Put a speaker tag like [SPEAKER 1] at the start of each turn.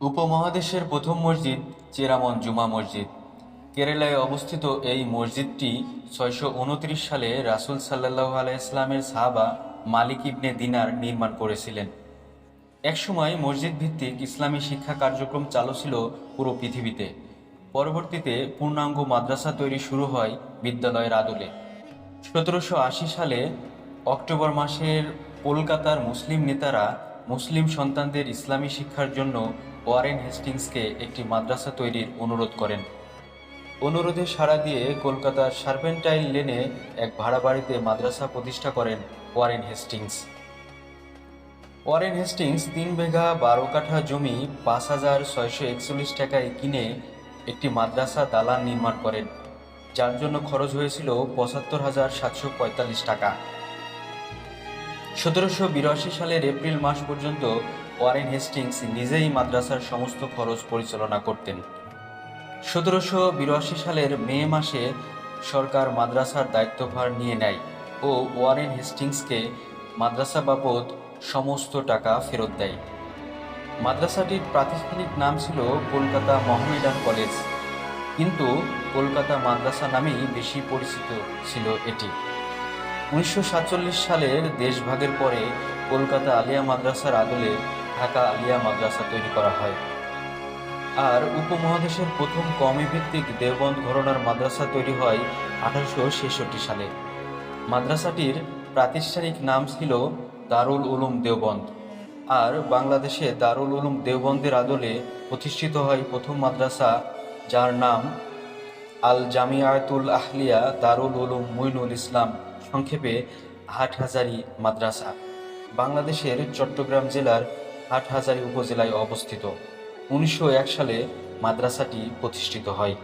[SPEAKER 1] উপমহাদেশের প্রথম মসজিদ চেরামন জুমা মসজিদ। কেরালায় অবস্থিত এই মসজিদটি ছয়শো উনত্রিশ সালে রাসুল সাল্লাহ আলাইসলামের সাহাবা মালিক ইবনে দিনার নির্মাণ করেছিলেন। একসময় মসজিদ ভিত্তিক ইসলামী শিক্ষা কার্যক্রম চালু ছিল পুরো পৃথিবীতে। পরবর্তীতে পূর্ণাঙ্গ মাদ্রাসা তৈরি শুরু হয় বিদ্যালয়ের আদলে। সতেরোশো আশি সালে অক্টোবর মাসের কলকাতার মুসলিম নেতারা মুসলিম সন্তানদের ইসলামী শিক্ষার জন্য ওয়ারেন হেস্টিংসকে একটি মাদ্রাসা তৈরির অনুরোধ করেন। অনুরোধে সাড়া দিয়ে কলকাতার সার্পেন্টাইল লেনে এক ভাড়া বাড়িতে মাদ্রাসা প্রতিষ্ঠা করেন ওয়ারেন হেস্টিংস। ওয়ারেন হেস্টিংস তিন বিঘা বারো কাঠা জমি পাঁচ হাজার ছয়শো একচল্লিশ টাকায় কিনে একটি মাদ্রাসা দালান নির্মাণ করেন, যার জন্য খরচ হয়েছিল পঁচাত্তর হাজার সাতশো পঁয়তাল্লিশ টাকা। সতেরোশো বিরাশি সালের এপ্রিল মাস পর্যন্ত ওয়ারেন হেস্টিংস নিজেই মাদ্রাসার সমস্ত খরচ পরিচালনা করতেন। সতেরোশো বিরাশি সালের মে মাসে সরকার মাদ্রাসার দায়িত্বভার নিয়ে নেয় ও ওয়ারেন হেস্টিংসকে মাদ্রাসা বাবদ সমস্ত টাকা ফেরত দেয়। মাদ্রাসাটির প্রাতিষ্ঠানিক নাম ছিল কলকাতা মহামেডান কলেজ, কিন্তু কলকাতা মাদ্রাসা নামেই বেশি পরিচিত ছিল এটি। উনিশশো সাতচল্লিশ সালের দেশভাগের পরে কলকাতা আলিয়া মাদ্রাসার আদলে ঢাকা আলিয়া মাদ্রাসা তৈরি করা হয়। আর উপমহাদেশের প্রথম কমি ভিত্তিক দেওবন্দ ঘরনার মাদ্রাসা তৈরি হয় আঠারোশো ছেষট্টি সালে। মাদ্রাসাটির প্রাতিষ্ঠানিক নাম ছিল দারুল উলুম দেওবন্দ। আর বাংলাদেশে দারুল উলুম দেওবন্দের আদলে প্রতিষ্ঠিত হয় প্রথম মাদ্রাসা, যার নাম আল জামিয়াতুল আহলিয়া দারুল উলুম মুইনুল ইসলাম, সংক্ষেপে হাটহাজারি মাদ্রাসা। বাংলাদেশের চট্টগ্রাম জেলার হাটহাজারি উপজেলায় অবস্থিত। উনিশশো এক সালে মাদ্রাসাটি প্রতিষ্ঠিত হয়।